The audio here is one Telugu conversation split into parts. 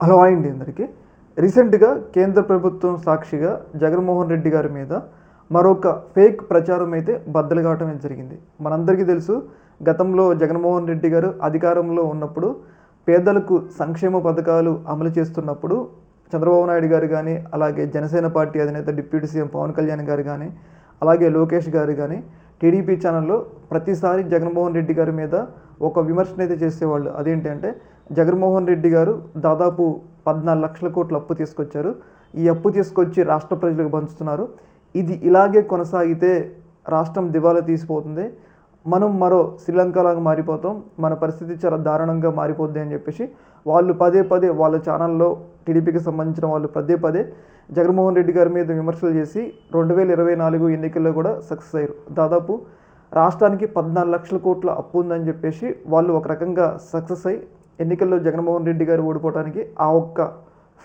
హలో అండి అందరికీ. రీసెంట్గా కేంద్ర ప్రభుత్వం సాక్షిగా జగన్మోహన్ రెడ్డి గారి మీద మరొక ఫేక్ ప్రచారం అయితే బద్దలు కావటం జరిగింది. మనందరికీ తెలుసు గతంలో జగన్మోహన్ రెడ్డి గారు అధికారంలో ఉన్నప్పుడు పేదలకు సంక్షేమ పథకాలు అమలు చేస్తున్నప్పుడు చంద్రబాబు నాయుడు గారు కానీ అలాగే జనసేన పార్టీ అధినేత డిప్యూటీ సీఎం పవన్ కళ్యాణ్ గారు కానీ అలాగే లోకేష్ గారు కానీ టీడీపీ ఛానల్లో ప్రతిసారి జగన్మోహన్ రెడ్డి గారి మీద ఒక విమర్శన అయితే చేసేవాళ్ళు. అదేంటంటే జగన్మోహన్ రెడ్డి గారు దాదాపు పద్నాలుగు లక్షల కోట్ల అప్పు తీసుకొచ్చారు. ఈ అప్పు తీసుకొచ్చి రాష్ట్ర ప్రజలకు పంచుతున్నారు. ఇది ఇలాగే కొనసాగితే రాష్ట్రం దివాలా తీసిపోతుంది. మనం మరో శ్రీలంకలాగా మారిపోతాం. మన పరిస్థితి చాలా దారుణంగా మారిపోద్ది అని చెప్పేసి వాళ్ళు పదే పదే వాళ్ళ ఛానల్లో టీడీపీకి సంబంధించిన వాళ్ళు పదే పదే జగన్మోహన్ రెడ్డి గారి మీద విమర్శలు చేసి రెండు వేల ఇరవై నాలుగు ఎన్నికల్లో కూడా సక్సెస్ అయ్యారు. దాదాపు రాష్ట్రానికి పద్నాలుగు లక్షల కోట్ల అప్పు ఉందని చెప్పేసి వాళ్ళు ఒక రకంగా సక్సెస్ అయ్యి ఎన్నికల్లో జగన్మోహన్ రెడ్డి గారు ఓడిపోవడానికి ఆ ఒక్క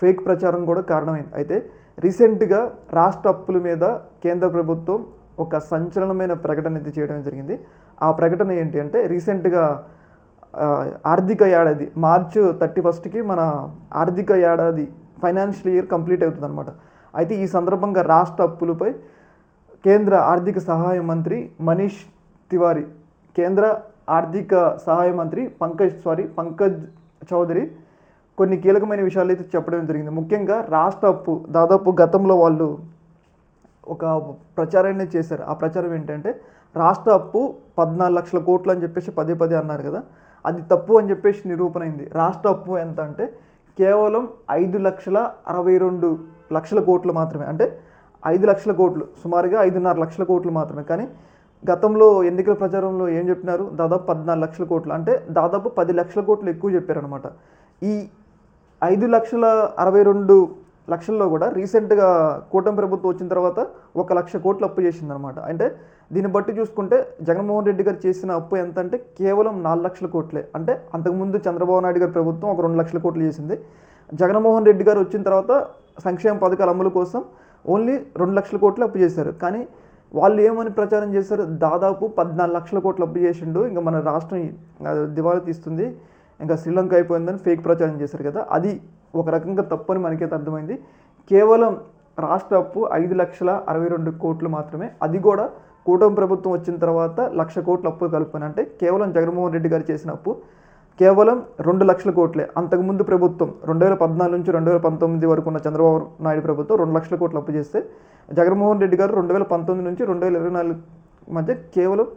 ఫేక్ ప్రచారం కూడా కారణమైంది. అయితే రీసెంట్గా రాష్ట్ర అప్పుల మీద కేంద్ర ప్రభుత్వం ఒక సంచలనమైన ప్రకటన అయితే చేయడం జరిగింది. ఆ ప్రకటన ఏంటి అంటే రీసెంట్గా ఆర్థిక ఏడాది మార్చ్ థర్టీ ఫస్ట్కి మన ఆర్థిక ఏడాది ఫైనాన్షియల్ ఇయర్ కంప్లీట్ అవుతుంది అనమాట అయితే ఈ సందర్భంగా రాష్ట్ర అప్పులపై కేంద్ర ఆర్థిక సహాయ మంత్రి మనీష్ తివారీ కేంద్ర ఆర్థిక సహాయ మంత్రి పంకజ్ సారీ పంకజ్ చౌదరి కొన్ని కీలకమైన విషయాలు అయితే చెప్పడం జరిగింది. ముఖ్యంగా రాష్ట్ర అప్పు దాదాపు గతంలో వాళ్ళు ఒక ప్రచారాన్ని చేశారు. ఆ ప్రచారం ఏంటంటే రాష్ట్ర అప్పు పద్నాలుగు లక్షల కోట్లు అని చెప్పేసి పదే పదే అన్నారు కదా అది తప్పు అని చెప్పేసి నిరూపణ అయింది. రాష్ట్ర అప్పు ఎంత అంటే కేవలం ఐదు లక్షల అరవై రెండు లక్షల కోట్లు మాత్రమే. అంటే ఐదు లక్షల కోట్లు సుమారుగా ఐదున్నర లక్షల కోట్లు మాత్రమే. కానీ గతంలో ఎన్నికల ప్రచారంలో ఏం చెప్పినారు? దాదాపు పద్నాలుగు లక్షల కోట్లు. అంటే దాదాపు పది లక్షల కోట్లు ఎక్కువ చెప్పారనమాట ఈ ఐదు లక్షల అరవై రెండు లక్షల్లో కూడా రీసెంట్గా కూటమి ప్రభుత్వం వచ్చిన తర్వాత ఒక లక్ష కోట్లు అప్పు చేసిందనమాట అంటే దీన్ని బట్టి చూసుకుంటే జగన్మోహన్ రెడ్డి గారు చేసిన అప్పు ఎంత అంటే కేవలం నాలుగు లక్షల కోట్లే. అంటే అంతకుముందు చంద్రబాబు నాయుడు గారి ప్రభుత్వం ఒక రెండు లక్షల కోట్లు చేసింది. జగన్మోహన్ రెడ్డి గారు వచ్చిన తర్వాత సంక్షేమ పథకాల అమలు కోసం ఓన్లీ రెండు లక్షల కోట్లు అప్పు చేశారు. కానీ వాళ్ళు ఏమని ప్రచారం చేశారు? దాదాపు పద్నాలుగు లక్షల కోట్లు అప్పు చేసిండు. ఇంకా మన రాష్ట్రం ఆ, దివాళా తీస్తుంది. ఇంకా శ్రీలంక అయిపోయిందని ఫేక్ ప్రచారం చేశారు కదా. అది ఒక రకంగా తప్పని మనకైతే అర్థమైంది. కేవలం రాష్ట్ర అప్పు ఐదు లక్షల అరవై రెండు కోట్లు మాత్రమే. అది కూడా కూటమి ప్రభుత్వం వచ్చిన తర్వాత లక్ష కోట్ల అప్పు కలుపుకొని అంటే కేవలం జగన్మోహన్ రెడ్డి గారు చేసిన అప్పు. కేవలం రెండు లక్షల కోట్లే. అంతకుముందు ప్రభుత్వం రెండు వేల పద్నాలుగు నుంచి రెండు వేల పంతొమ్మిది వరకు ఉన్న చంద్రబాబు నాయుడు ప్రభుత్వం రెండు లక్షల కోట్లు అప్పు చేస్తే జగన్మోహన్ రెడ్డి గారు రెండు వేల పంతొమ్మిది నుంచి రెండు వేల ఇరవై నాలుగు మధ్య కేవలం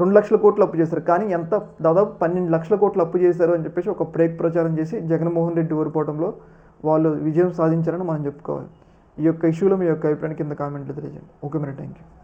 రెండు లక్షల కోట్లు అప్పు చేశారు. కానీ ఎంత? దాదాపు పన్నెండు లక్షల కోట్లు అప్పు చేశారు అని చెప్పేసి ఒక బ్రేక్ ప్రచారం చేసి జగన్మోహన్ రెడ్డి ఓడిపోవడంలో వాళ్ళు విజయం సాధించారని మనం చెప్పుకోవాలి. ఈ యొక్క ఇష్యూలో మీ యొక్క అభిప్రాయాన్ని కింద కామెంట్లు తెలియజేయండి. ఓకే మరి థ్యాంక్ యూ